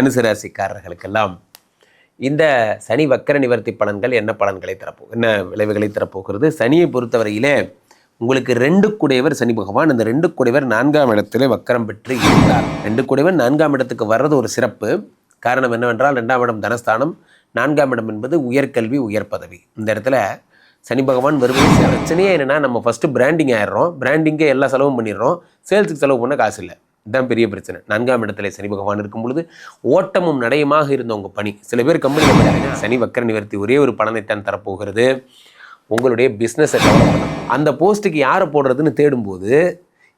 தனுசு ராசிக்காரர்களுக்கெல்லாம் இந்த சனி வக்கர நிவர்த்தி பலன்கள் என்ன பலன்களை தரப்போ என்ன விளைவுகளை தரப்போகிறது? சனியை பொறுத்தவரையிலே உங்களுக்கு ரெண்டு குடையவர் சனி பகவான். இந்த ரெண்டு குடையவர் நான்காம் இடத்துல வக்கரம் பெற்று இருந்தார். ரெண்டு குடைவர் நான்காம் இடத்துக்கு வர்றது ஒரு சிறப்பு. காரணம் என்னவென்றால் ரெண்டாம் இடம் தனஸ்தானம். நான்காம் இடம் என்பது உயர்கல்வி உயர் பதவி இந்த இடத்துல சனி பகவான் வருவது பிரச்சனையே என்னென்னா நம்ம ஃபஸ்ட்டு பிராண்டிங் ஆயிடுறோம். பிராண்டிங்கே எல்லா செலவும் பண்ணிடுறோம். சேல்ஸுக்கு செலவு பண்ண காசு இல்லை இதுதான் பெரிய பிரச்சனை. நான்காம் இடத்துல சனி பகவான் இருக்கும் பொழுது ஓட்டமும் நடையுமாக இருந்த உங்கள் பணி. சில பேர் கம்பெனியில் பார்த்தீங்கன்னா சனி வக்கர நிவர்த்தி ஒரே ஒரு பலனைத்தான் தரப்போகிறது. உங்களுடைய பிஸ்னஸை டெவலப் அந்த போஸ்ட்டுக்கு யாரை போடுறதுன்னு தேடும்போது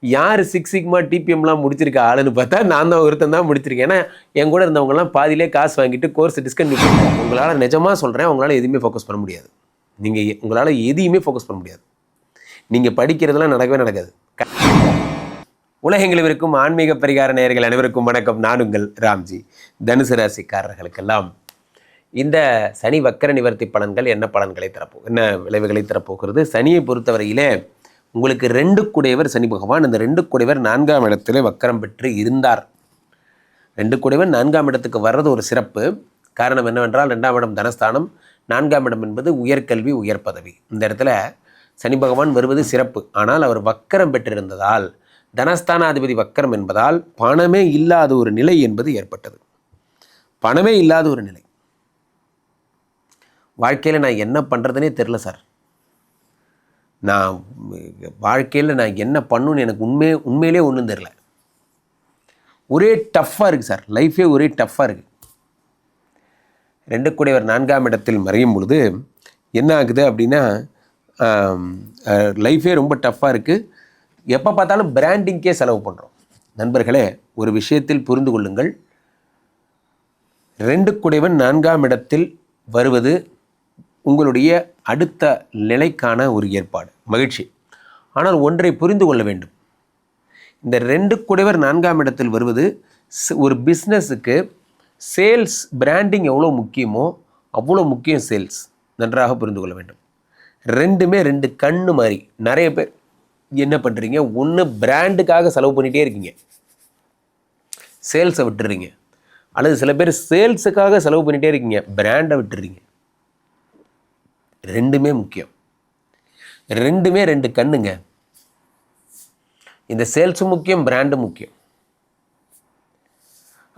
யார் சிக்ஸ் சிக்மா டிபிஎம்லாம் முடிச்சிருக்க ஆளுன்னு பார்த்தா நான் தான் ஒருத்தன் தான் முடிச்சிருக்கேன். ஏன்னா என் கூட இருந்தவங்கலாம் பாதியிலே காசு வாங்கிட்டு கோர்ஸ் டிஸ்கன் பண்ணுறாங்க உங்களால் நிஜமாக சொல்கிறேன் உங்களால் எதுவுமே ஃபோக்கஸ் பண்ண முடியாது. நீங்கள் உங்களால் எதையுமே ஃபோக்கஸ் பண்ண முடியாது. நீங்கள் படிக்கிறதெல்லாம் நடக்கவே நடக்காது. உலகெங்கிலும் இருக்கும் ஆன்மீக பரிகார நேயர்கள் அனைவருக்கும் வணக்கம். நான் உங்கள் ராம்ஜி. தனுசு ராசிக்காரர்களுக்கெல்லாம் இந்த சனி வக்கர நிவர்த்தி பலன்கள் என்ன பலன்களை தரப்போ என்ன விளைவுகளை தரப்போகிறது? சனியை பொறுத்தவரையிலே உங்களுக்கு ரெண்டு குடையவர் சனி பகவான். இந்த ரெண்டு குடையவர் நான்காம் இடத்துல வக்கரம் பெற்று இருந்தார். ரெண்டு குடையவர் நான்காம் இடத்துக்கு வர்றது ஒரு சிறப்பு. காரணம் என்னவென்றால் ரெண்டாம் இடம் தனஸ்தானம். நான்காம் இடம் என்பது உயர்கல்வி உயர் பதவி இந்த இடத்துல சனி பகவான் வருவது சிறப்பு. ஆனால் அவர் வக்கரம் பெற்றிருந்ததால் தனஸ்தானாதிபதி வக்கரம் என்பதால் பணமே இல்லாத ஒரு நிலை என்பது ஏற்பட்டது. பணமே இல்லாத ஒரு நிலை. வாழ்க்கையில் நான் என்ன பண்ணுறதுனே தெரில சார். நான் வாழ்க்கையில் நான் என்ன பண்ணுன்னு எனக்கு உண்மை உண்மையிலே ஒன்றும் தெரில ஒரே டஃப்பாக இருக்குது சார். லைஃபே ஒரே டஃப்பாக இருக்குது ரெண்டு கூடையவர் நான்காம் இடத்தில் மறையும் பொழுது என்ன ஆகுது அப்படின்னா லைஃபே ரொம்ப டஃப்பாக இருக்குது எப்போ பார்த்தாலும் பிராண்டிங்க்கே செலவு பண்ணுறோம் நண்பர்களே ஒரு விஷயத்தில் புரிந்து கொள்ளுங்கள். ரெண்டு குடைவன் நான்காம் இடத்தில் வருவது உங்களுடைய அடுத்த நிலைக்கான ஒரு ஏற்பாடு. மகிழ்ச்சி. ஆனால் ஒன்றை புரிந்து கொள்ள வேண்டும். இந்த ரெண்டு குடைவர் நான்காம் இடத்தில் வருவது ஒரு பிஸ்னஸுக்கு சேல்ஸ் பிராண்டிங் எவ்வளோ முக்கியமோ அவ்வளோ முக்கியம் சேல்ஸ் நன்றாக புரிந்து கொள்ள வேண்டும். ரெண்டுமே ரெண்டு கண்ணு மாதிரி நிறைய பேர் என்ன பண்ணுறீங்க ஒன்று பிராண்டுக்காக செலவு பண்ணிகிட்டே இருக்கீங்க. சேல்ஸை விட்டுறீங்க. அல்லது சில பேர் சேல்ஸுக்காக செலவு பண்ணிகிட்டே இருக்கீங்க. பிராண்டை விட்டுறீங்க. ரெண்டுமே முக்கியம். ரெண்டுமே ரெண்டு கண்ணுங்க. இந்த சேல்ஸும் முக்கியம் பிராண்டும் முக்கியம்.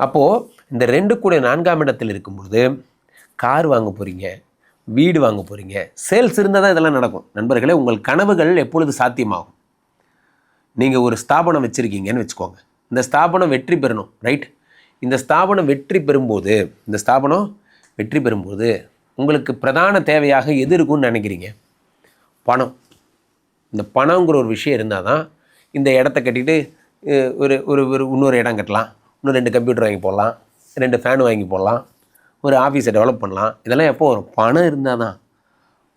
அப்போது இந்த ரெண்டு கூட நான்காம் இடத்தில் இருக்கும்போது கார் வாங்க போகிறீங்க வீடு வாங்க போகிறீங்க சேல்ஸ் இருந்தால் தான் இதெல்லாம் நடக்கும். நண்பர்களே உங்கள் கனவுகள் எப்பொழுது சாத்தியமாகும்? நீங்கள் ஒரு ஸ்தாபனம் வச்சுருக்கீங்கன்னு வச்சுக்கோங்க. இந்த ஸ்தாபனம் வெற்றி பெறணும் ரைட் இந்த ஸ்தாபனம் வெற்றி பெறும்போது இந்த ஸ்தாபனம் வெற்றி பெறும்போது உங்களுக்கு பிரதான தேவையாக எது இருக்கும்னு நினைக்கிறீங்க? பணம். இந்த பணங்கிற ஒரு விஷயம் இருந்தால் தான் இந்த இடத்த கட்டிட்டு ஒரு ஒரு ஒரு இன்னொரு இடம் கட்டலாம். இன்னும் ரெண்டு கம்ப்யூட்டர் வாங்கி போடலாம். ரெண்டு ஃபேன் வாங்கி போடலாம். ஒரு ஆஃபீஸை டெவலப் பண்ணலாம். இதெல்லாம் எப்போ வரும்? பணம் இருந்தால் தான்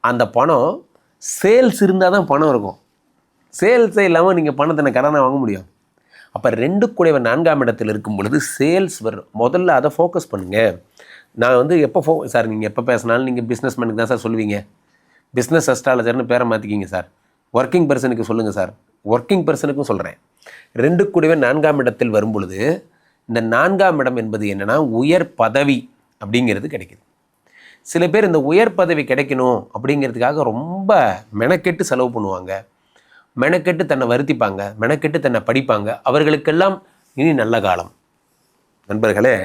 அந்த பணம் சேல்ஸ் இருந்தால் தான் பணம் இருக்கும். சேல்ஸே இல்லாமல் நீங்கள் பணத்தை கடனை வாங்க முடியும். அப்போ ரெண்டு கூடவே நான்காம் இடத்தில் இருக்கும் பொழுது சேல்ஸ் வரும் முதல்ல அதை ஃபோக்கஸ் பண்ணுங்கள் நான் வந்து எப்போ ஃபோ சார் நீங்கள் எப்போ பேசினாலும் நீங்கள் பிஸ்னஸ் மேனுக்கு தான் சார் சொல்லுவீங்க. பிஸ்னஸ் அஸ்ட்ராலஜர்னு பேரை மாற்றிக்கிங்க சார் ஒர்க்கிங் பர்சனுக்கு சொல்லுங்கள் சார் ஒர்க்கிங் பர்சனுக்கும் சொல்கிறேன் ரெண்டு கூடவே நான்காம் இடத்தில் வரும் பொழுது இந்த நான்காம் இடம் என்பது என்னென்னா உயர் பதவி அப்படிங்கிறது கிடைக்குது. சில பேர் இந்த உயர் பதவி கிடைக்கணும் அப்படிங்கிறதுக்காக ரொம்ப மெனக்கெட்டு செலவு பண்ணுவாங்க. மெனக்கெட்டு தன்னை வருத்திப்பாங்க மெனக்கெட்டு தன்னை படிப்பாங்க. அவர்களுக்கெல்லாம் இனி நல்ல காலம். நண்பர்களே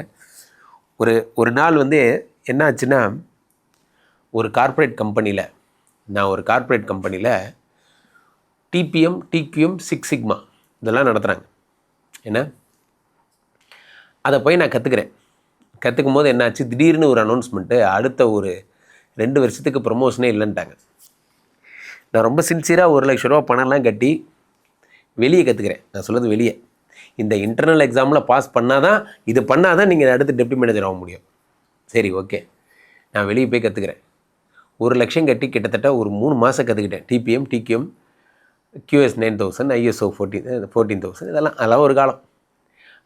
ஒரு ஒரு நாள் வந்து என்னாச்சுன்னா ஒரு கார்ப்பரேட் கம்பெனியில் நான் ஒரு கார்ப்பரேட் கம்பெனியில் டிபிஎம் டிக்யூஎம் சிக்ஸ் சிக்மா இதெல்லாம் நடத்துகிறாங்க என்ன? அதை போய் நான் கற்றுக்கிறேன் கற்றுக்கும் போது என்னாச்சு? திடீர்னு ஒரு அனௌன்ஸ்மெண்ட்டு அடுத்த ஒரு ரெண்டு வருஷத்துக்கு ப்ரொமோஷனே இல்லைன்ட்டாங்க. நான் ரொம்ப சின்சியராக ஒரு லட்ச ரூபா பணம்லாம் கட்டி வெளியே கற்றுக்கிறேன் நான் சொல்கிறது வெளியே. இந்த இன்டர்னல் எக்ஸாமில் பாஸ் பண்ணால் தான் இது பண்ணால் தான் நீங்கள் அடுத்து டெப்டி மேனேஜர் ஆக முடியும். சரி ஓகே நான் வெளியே போய் கற்றுக்கிறேன் ஒரு லட்சம் கட்டி கிட்டத்தட்ட ஒரு மூணு மாதம் கற்றுக்கிட்டேன் TPM TQM QS nine thousand ISO fourteen fourteen thousand இதெல்லாம் அதெல்லாம் ஒரு காலம்.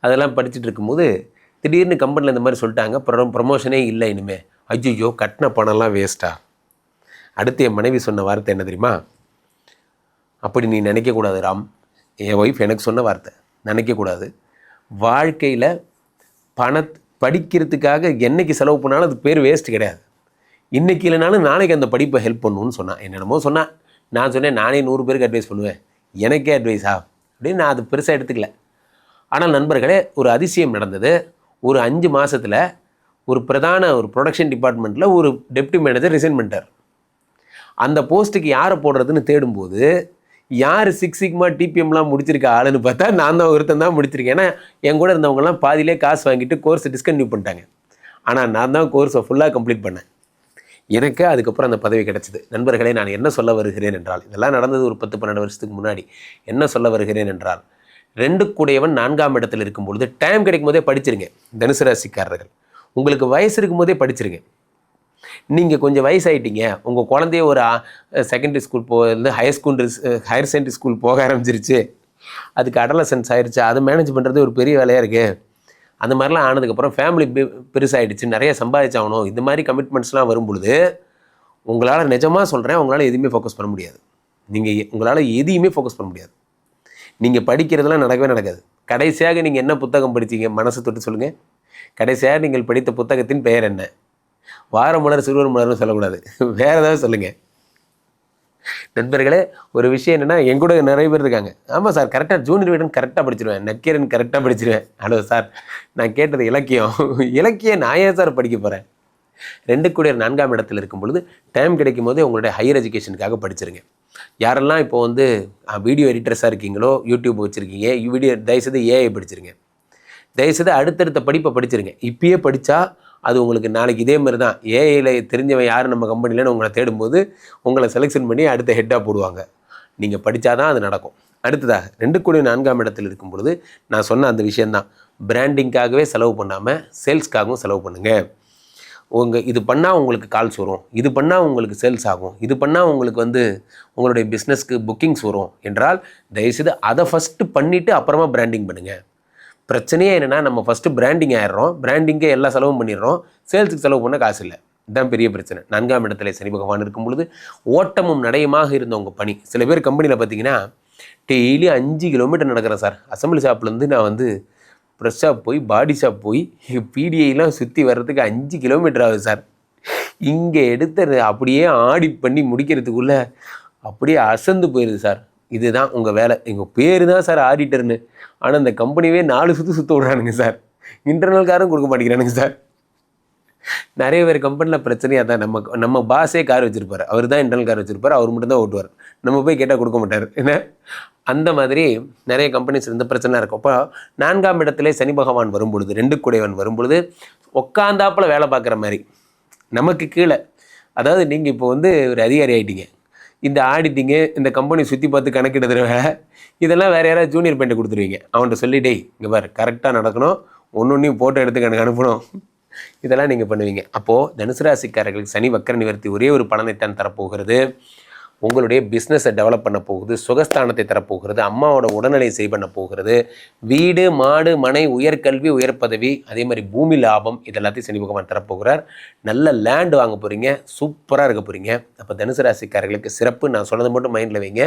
அதெல்லாம் படிச்சுட்டு இருக்கும்போது திடீர்னு கம்பெனியில் இந்த மாதிரி சொல்லிட்டாங்க. ப்ரொ ப்ரொமோஷனே இல்லை இனிமே. ஐயோ கட்டின பணம்லாம் வேஸ்ட்டாக அடுத்து என் மனைவி சொன்ன வார்த்தை என்ன தெரியுமா? அப்படி நீ நினைக்கக்கூடாது ராம். என் ஒய்ஃப் எனக்கு சொன்ன வார்த்தை. நினைக்கக்கூடாது. வாழ்க்கையில் பண படிக்கிறதுக்காக என்னைக்கு செலவு பண்ணாலும் அது பேர் வேஸ்ட் கிடையாது. இன்றைக்கி இல்லைனாலும் நாளைக்கு அந்த படிப்பை ஹெல்ப் பண்ணுன்னு சொன்னான் என்னென்னமோ சொன்னான் நான் சொன்னேன் நானே நூறு பேருக்கு அட்வைஸ் பண்ணுவேன். எனக்கே அட்வைஸா அப்படின்னு நான் அது பெருசாக எடுத்துக்கல. ஆனால் நண்பர்களே ஒரு அதிசயம் நடந்தது. ஒரு அஞ்சு மாதத்தில் ஒரு பிரதான ஒரு ப்ரொடக்ஷன் டிபார்ட்மெண்ட்டில் ஒரு டெப்டி மேனேஜர் ரிசைன் பண்ணிட்டார். அந்த போஸ்ட்டுக்கு யாரை போடுறதுன்னு தேடும்போது யார் சிக்ஸ் சிக்மா டிபிஎம்லாம் முடிச்சிருக்க ஆளுன்னு பார்த்தா நான் தான் ஒருத்தன் தான் முடிச்சிருக்கேன். ஏன்னா என் கூட இருந்தவங்கலாம் பாதியிலே காசு வாங்கிட்டு கோர்ஸ் டிஸ்கன்டினியூ பண்ணிட்டாங்க. ஆனால் நான் தான் கோர்ஸை ஃபுல்லாக கம்ப்ளீட் பண்ணேன். எனக்கு அதுக்கப்புறம் அந்த பதவி கிடச்சிது. நண்பர்களே நான் என்ன சொல்ல வருகிறேன் என்றால் இதெல்லாம் நடந்தது ஒரு பத்து பன்னெண்டு வருஷத்துக்கு முன்னாடி. என்ன சொல்ல வருகிறேன் என்றால் ரெண்டு கூடையவன் நான்காம் இடத்தில் இருக்கும் பொழுது டைம் கிடைக்கும் போதே படிச்சிருங்க. தனுசு ராசிக்காரர்கள். உங்களுக்கு வயசு இருக்கும் போதே படிச்சிருங்க. நீங்கள் கொஞ்சம் வயசாகிட்டீங்க உங்கள் குழந்தைய ஒரு செகண்டரி ஸ்கூல் போகிறது higher school higher secondary school போக ஆரம்பிச்சிருச்சு. அதுக்கு அடலசன்ஸ் ஆயிடுச்சு அதை மேனேஜ் பண்ணுறது ஒரு பெரிய வேலையாக இருக்குது அந்த மாதிரிலாம் ஆனதுக்கப்புறம் ஃபேமிலி பெருசாகிடுச்சு நிறைய சம்பாதிச்சாகணும். இந்த மாதிரி கமிட்மெண்ட்ஸ்லாம் வரும்பொழுது உங்களால் நிஜமாக சொல்கிறேன் உங்களால் எதுவுமே ஃபோக்கஸ் பண்ண முடியாது. நீங்கள் உங்களால் எதையுமே ஃபோக்கஸ் பண்ண முடியாது. நீங்கள் படிக்கிறதுலாம் நடக்கவே நடக்காது. கடைசியாக நீங்கள் என்ன புத்தகம் படிச்சீங்க? மனசு தொட்டு சொல்லுங்கள் கடைசியாக நீங்கள் படித்த புத்தகத்தின் பெயர் என்ன? வார மலர் சிறுவர் மலர்னு சொல்லக்கூடாது. வேறு ஏதாவது சொல்லுங்கள் நண்பர்களே ஒரு விஷயம் என்னென்னா என் கூட நிறைய பேர் இருக்காங்க. ஆமாம் சார் கரெக்டாக ஜூனியர் வீடன் கரெக்டாக படிச்சிருவேன். நக்கீரன் கரெக்டாக படிச்சிருவேன். ஹலோ சார் நான் கேட்டது இலக்கியம். இலக்கியம் நான் ஏன் சார் படிக்க போகிறேன் ரெண்டு கூடிய நான்காம் இடத்துல இருக்கும் பொழுது டைம் கிடைக்கும் போது உங்களுடைய ஹையர் எஜுகேஷனுக்காக படிச்சிருங்க. யாரெல்லாம் இப்போ வந்து வீடியோ எடிட்டர்ஸாக இருக்கீங்களோ யூடியூப் வச்சுருக்கீங்க வீடியோ தயவுசெய்து ஏஐ படிச்சிருங்க. தயவுசெய்து அடுத்தடுத்த படிப்பை படிச்சிருங்க. இப்பயே படித்தா அது உங்களுக்கு நாளைக்கு இதே மாதிரி தான் ஏஐயில் தெரிஞ்சவன் யார் நம்ம கம்பெனிலன்னு உங்களை தேடும்போது உங்களை செலெக்ஷன் பண்ணி அடுத்த ஹெட்டாக போடுவாங்க. நீங்கள் படித்தா தான் அது நடக்கும். அடுத்ததாக ரெண்டு கோடி நான்காம் இடத்தில் இருக்கும் பொழுது நான் சொன்ன அந்த விஷயந்தான் பிராண்டிங்காகவே செலவு பண்ணாமல் சேல்ஸ்க்காகவும் செலவு பண்ணுங்கள் உங்கள் இது பண்ணால் உங்களுக்கு கால்ஸ் வரும். இது பண்ணால் உங்களுக்கு சேல்ஸ் ஆகும். இது பண்ணால் உங்களுக்கு வந்து உங்களுடைய பிஸ்னஸ்க்கு புக்கிங்ஸ் வரும். என்றால் தயவுசெய்து அதை ஃபஸ்ட்டு பண்ணிவிட்டு அப்புறமா பிராண்டிங் பண்ணுங்கள் பிரச்சனையே என்னென்னா நம்ம ஃபஸ்ட்டு பிராண்டிங் ஆயிடுறோம். பிராண்டிங்கே எல்லா செலவும் பண்ணிடுறோம். சேல்ஸுக்கு செலவு பண்ண காசு இல்லை. இதுதான் பெரிய பிரச்சனை. நான்காம் இடத்துல சனி பகவான் இருக்கும் பொழுது ஓட்டமும் நடையமாக இருந்த உங்கள் பணி. சில பேர் கம்பெனியில் பார்த்தீங்கன்னா டெய்லி அஞ்சு கிலோமீட்டர் நடக்கிறேன் சார். அசம்பிளி ஷாப்லேருந்து நான் வந்து ப்ரெஷ் ஷாப் போய் பாடி ஷாப் போய் பிடிஐலாம் சுற்றி வர்றதுக்கு அஞ்சு கிலோமீட்டர் ஆகுது சார். இங்கே எடுத்த அப்படியே ஆடிட் பண்ணி முடிக்கிறதுக்குள்ளே அப்படியே அசந்து போயிடுது சார். இதுதான் உங்கள் வேலை. எங்கள் பேர் தான் சார் ஆடிட்டர்னு. ஆனால் இந்த கம்பெனியே நாலு சுற்று சுற்ற விடுறானுங்க சார். இன்டர்னல் காரும் கொடுக்க மாட்டேங்கிறானுங்க சார். நிறைய பேர் கம்பெனியில் பிரச்சனையாக தான். நம்ம நம்ம பாஸே கார் வச்சுருப்பார். அவர் தான் இன்டர்னல் கார் வச்சுருப்பார். அவர் மட்டும் தான் ஓட்டுவார். நம்ம போய் கேட்டால் கொடுக்க மாட்டார். என்ன? அந்த மாதிரி நிறைய கம்பெனிஸ் இருந்த பிரச்சனை இருக்கும். அப்போ நான்காம் இடத்துல சனி பகவான் வரும்பொழுது ரெண்டு குடைவன் வரும்பொழுது உட்காந்தாப்பில் வேலை பார்க்குற மாதிரி. நமக்கு கீழே. அதாவது நீங்கள் இப்போ வந்து ஒரு அதிகாரி ஆகிட்டீங்க இந்த ஆடிட்டிங்கு இந்த கம்பெனி சுற்றி பார்த்து கணக்கிடுற இதெல்லாம் வேறு யாராவது ஜூனியர் பெயிண்ட் கொடுத்துருவீங்க. அவன்கிட்ட சொல்லிட்டே இங்கே பாரு கரெக்டாக நடக்கணும். ஒன்று ஒன்றையும் ஃபோட்டோ எடுத்து எனக்கு அனுப்பணும். இதெல்லாம் நீங்கள் பண்ணுவீங்க. அப்போது தனுசு ராசிக்காரர்களுக்கு சனி வக்கர நிவர்த்தி ஒரே ஒரு பலனைத்தான் தரப்போகிறது. உங்களுடைய பிஸ்னஸை டெவலப் பண்ண போகுது சுகஸ்தானத்தை தரப்போகிறது அம்மாவோட உடல்நிலை சரி பண்ண போகிறது வீடு மாடு மனை உயர்கல்வி உயர் பதவி அதே மாதிரி பூமி லாபம் இதெல்லாத்தையும் சனி பகவான் தரப்போகிறார். நல்ல லேண்டு வாங்க போகிறீங்க சூப்பராக இருக்க போகிறீங்க அப்போ தனுசு ராசிக்காரர்களுக்கு சிறப்பு நான் சொன்னது மட்டும் மைண்டில் வைங்க.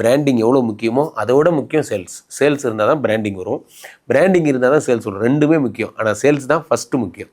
பிராண்டிங் எவ்வளோ முக்கியமோ அதோட முக்கியம் சேல்ஸ் சேல்ஸ் இருந்தால் தான் பிராண்டிங் வரும். பிராண்டிங் இருந்தால் தான் சேல்ஸ் வரும். ரெண்டுமே முக்கியம். ஆனால் சேல்ஸ் தான் ஃபஸ்ட்டு முக்கியம்.